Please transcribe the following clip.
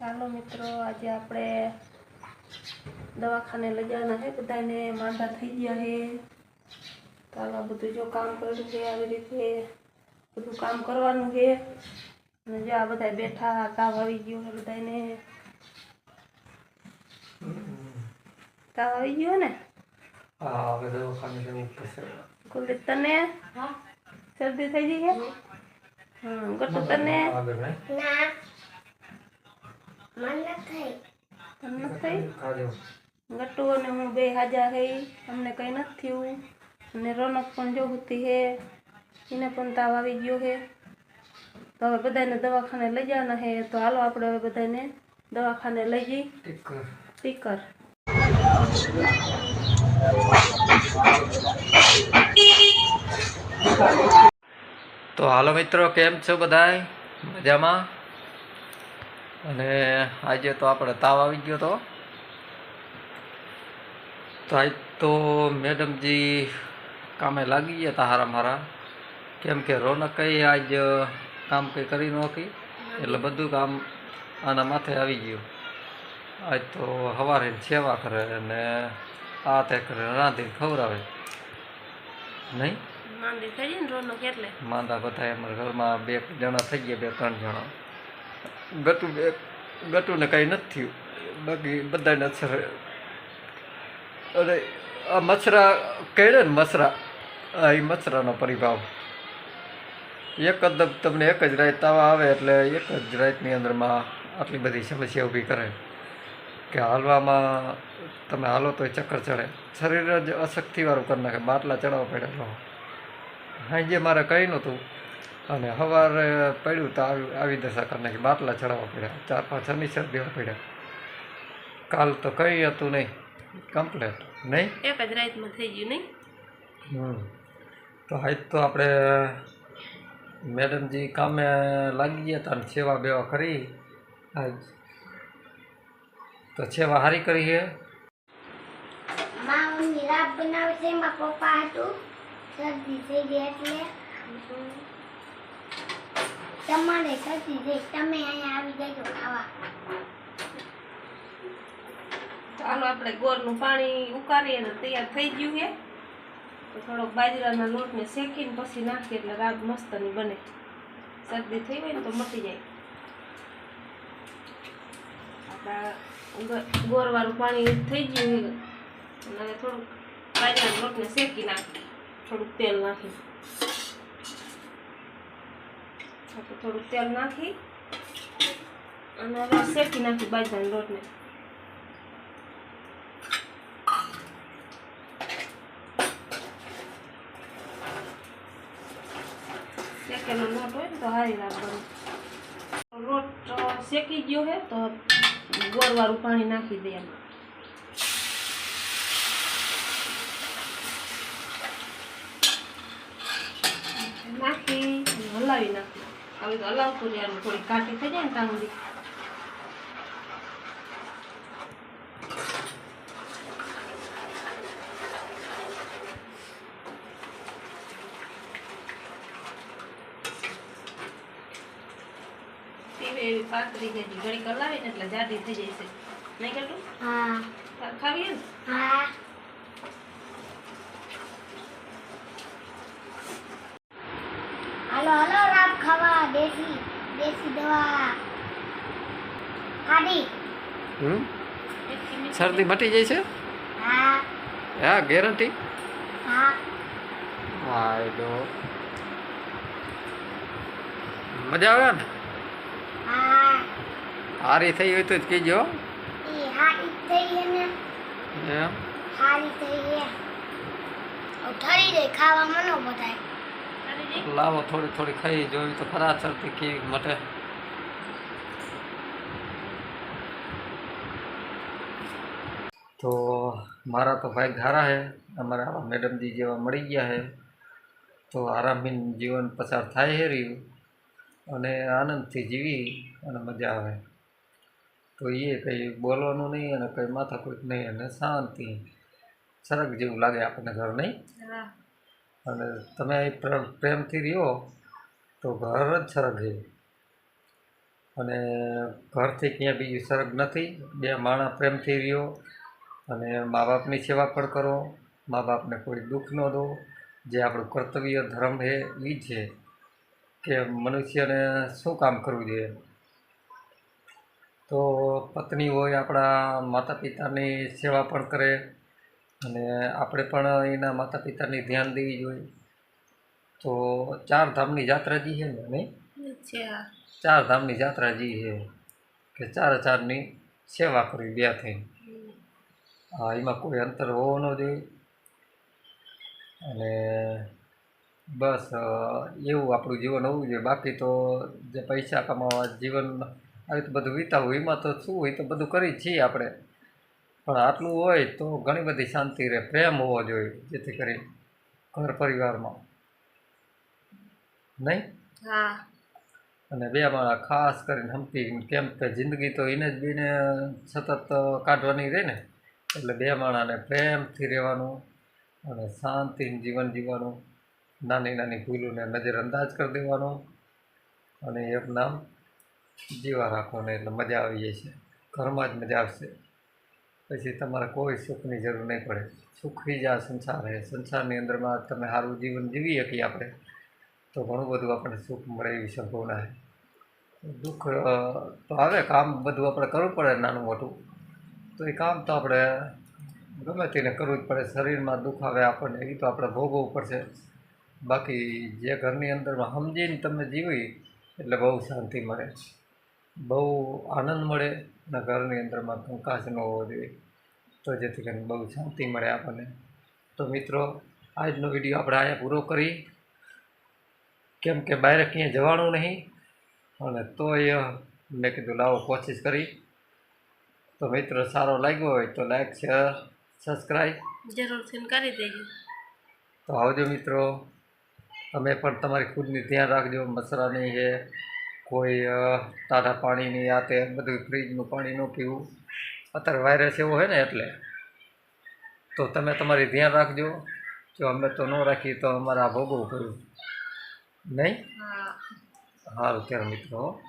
ચાલો મિત્રો આજે આપણે દવાખાને લઈ જવાના છે. બધાને માંદા થઈ ગયા છે. ચાલો બધું જો કામ કર્યું છે આવી રીતે બધું કામ કરવાનું છે. અને જો આ બધા બેઠા તાવ આવી ગયો છે બધાને. તાવ આવી ગયો ને? હા હવે દવાખાને જવું પડશે. કુલદીપ તને? શરદી થઈ ગઈ છે? હમ. ગટુ તને. આગળ નહીં તને નથી થઈ ખાજો ગટ્ટુ અને હું બે હાજા હઈ અમને કંઈ નથી થયું. અને રોનક પણ જો હતી હે. એને પણ તાવ આવી ગયો હે. તો હવે બધાને દવાખાને લઈ જવાના હે. તો હાલો આપણે હવે બધાને દવાખાને લઈ જઈ. સ્પીકર તો હાલો મિત્રો, કેમ છો બધા મજામાં? અને આજે તો આપણે તાવ આવી ગયો તો. તો આજ તો મેડમજી કામે લાગી ગયા હતા હારા મારા. કેમ કે રોનકઈ આજ કામ કંઈ કરી નહોતી એટલે બધું કામ આના માથે આવી ગયું. આજ તો સવારે સેવા કરે અને આ તે કરે રાંધીને ખવડાવે. નહીં? માંદા બધા અમારા ઘરમાં બે જણા થઈ ગયા બે ત્રણ જણા. ગટુ ગટુને કાંઈ નથી થયું. બાકી બધાને અસર અરે આ મચ્છરા કહે ને મચ્છરા? આ એ મચ્છરાનો પરિભાવ. એક જ દમ તમને એક જ રાત તાવા આવે એટલે એક જ રાતની અંદરમાં આટલી બધી સમસ્યા ઊભી કરે. કે હાલવામાં તમે હાલો તો ચક્કર ચડે. શરીર જ અશક્તિવાળું કરી નાખે. બાટલા ચડાવવા પડે. સાંજે મારે કંઈ નહોતું. અને સવારે પડ્યું તો આવી આવી દશા કરી નાખી. બાટલા ચડાવવા પડ્યા. ચાર પાંચ શનિશ્ચર દેવા પડ્યા. કાલ તો કંઈ હતું નહીં. કમ્પ્લેટ. નહીં? એક જ રાતમાં થઈ ગયું નહીં? હમ. તો આજ તો આપણે મેડમજી કામે લાગી ગયા હતા અને સેવા બેવા કરી. આજ. તો સેવા સારી કરી છે માં મમ્મી રાબ બનાવે છે એમાં પપ્પા હતું. શરદી થઈ ગઈ એટલે. તમારે શરદી જઈશ તમે અહીંયા આવી જજો, ખાવા. ચાલો આપણે ગોળનું પાણી ઉકાળીએ ને તૈયાર થઈ ગયું છે. તો થોડોક બાજરાના લોટને શેકીને પછી નાખીએ એટલે રાગ મસ્તની બને. શરદી થઈ હોય ને તો મટી જાય. આપણા ગોળવાળું પાણી થઈ ગયું અને થોડુંક બાજરાના લોટને શેકી નાખીએ. થોડુંક તેલ નાખી આપણે થોડુંક તેલ નાખી અને હવે શેકી નાખી બાજરાના લોટને. શેકેલો લોટ ને તો હારી રાત બને લોટ શેકી ગયો હે તો ગોળવાળું પાણી નાખી દે નાખી હલાવી નાખી. હવે તો હલાવતું રહેવાનું થોડી કાટી થઈ જાય ને ત્યાં સુધી. એવી પાતળી જાય છે. ઘડીક હલાવી ને એટલે જાડી થઈ જાય છે. નહીં કેટલું હા. ખાવી ને હા. હાલો હાલો. ખાવા દેશી દેશી દવા. ખાધી? હમ? શરદી મટી જાય છે? હા. હા ગેરંટી? હા. હા એ તો મજા આવે ને? હા. હારી થઈ હોય તો જ કહેજો. એ હારી થઈ ને. એમ? હારી થઈ હવે ઠરી જાય ખાવા મનો બધાય. લાવો, થોડી થોડી ખાઈ જોવી તો ખરા ચડતી કેવી મટે. તો મારા તો ભાઈ ઘારા હે, અમારા આવા મેડમજી જેવા મળી ગયા હે. તો આરામહીન જીવન પસાર થાય હે રહ્યું. અને આનંદથી જીવી અને મજા આવે. તો એ કંઈ બોલવાનું નહીં અને કંઈ માથાકૂટ નહીં અને શાંતિ. સરક જેવું લાગે આપણને ઘર, નહીં? અને તમે અહીં પ્રેમથી રહ્યો, તો ઘર જ સરગ છે. અને ઘરથી ક્યાંય બીજી સરગ નથી. બે માણસ પ્રેમથી રહ્યો અને મા બાપની સેવા પણ કરો. મા બાપને કોઈ દુઃખ ન દો. જે આપણું કર્તવ્ય, ધર્મ છે એ છે કે મનુષ્યને શું કામ કરવું જોઈએ? તો પત્ની હોય આપણા માતા પિતાની સેવા પણ કરે. અને આપણે પણ એના માતા પિતાને ધ્યાન દેવી જોઈએ. તો ચાર ધામની જાત્રા જી છે ને ચાર ધામની જાત્રા જી છે કે ચાર ચારની સેવા કરવી બે થઈ હા એમાં કોઈ અંતર હોવો ન જોઈએ. અને બસ એવું આપણું જીવન હોવું જોઈએ. બાકી તો જે પૈસા કમાવા જીવન આવી રીતે બધું વિતાવું. એમાં તો શું હોય તો બધું કરી જ છીએ આપણે. પણ આટલું હોય તો ઘણી બધી શાંતિ રહે પ્રેમ હોવો જોઈએ જેથી કરી ઘર પરિવારમાં. નહીં? હા. અને બે માણસ ખાસ કરીને હંપી કેમ કે જિંદગી તો એને જ બીને સતત કાઢવાની રહે ને એટલે બે માણસને પ્રેમથી રહેવાનું અને શાંતિથી જીવન જીવવાનું નાની નાની ભૂલોને નજરઅંદાજ કરી દેવાનું અને એક નામ જીવા રાખવાનું એટલે મજા આવી જાય છે ઘરમાં જ મજા આવશે. પછી તમારે કોઈ સુખની જરૂર નહીં પડે. સુખી જ આ સંસાર છે. સંસારની અંદરમાં તમે સારું જીવન જીવી શકીએ આપણે, તો ઘણું બધું આપણને સુખ મળે એવી સંભાવના છે. દુઃખ તો આવે, કામ બધું આપણે કરવું પડે નાનું મોટું. તો એ કામ તો આપણે ગમે તેને કરવું જ પડે. શરીરમાં દુઃખ આવે આપણને, એ તો આપણે ભોગવવું પડશે. બાકી જે ઘરની અંદરમાં સમજીને તમે જીવી, એટલે બહુ શાંતિ મળે બહુ આનંદ મળે અને ઘરની અંદરમાં કંકાસ ન હોવો જોઈએ. તો જેથી કરીને બહુ શાંતિ મળે આપણને. તો મિત્રો આજનો વીડિયો આપણે અહીંયા પૂરો કરી. કેમ કે બહાર ક્યાંય જવાનું નહીં. અને તોય મેં કીધું લાવો કોશિશ કરી. તો મિત્રો સારો લાગ્યો હોય તો લાઈક શેર સબસ્ક્રાઈબ. જરૂરથી કરી દેજો. તો આવજો મિત્રો. તમે પણ તમારી ખુદની ધ્યાન રાખજો. મસરા નહીં છે કોઈ તાજા પાણીની આ તે બધું ફ્રીજનું પાણી ન પીવું. અત્યારે વાયરસ એવો હોય ને એટલે. તો તમે તમારી ધ્યાન રાખજો. જો અમે તો ન રાખીએ તો અમારે આ ભોગવવું પડ્યું. નહીં? સારું ત્યારે મિત્રો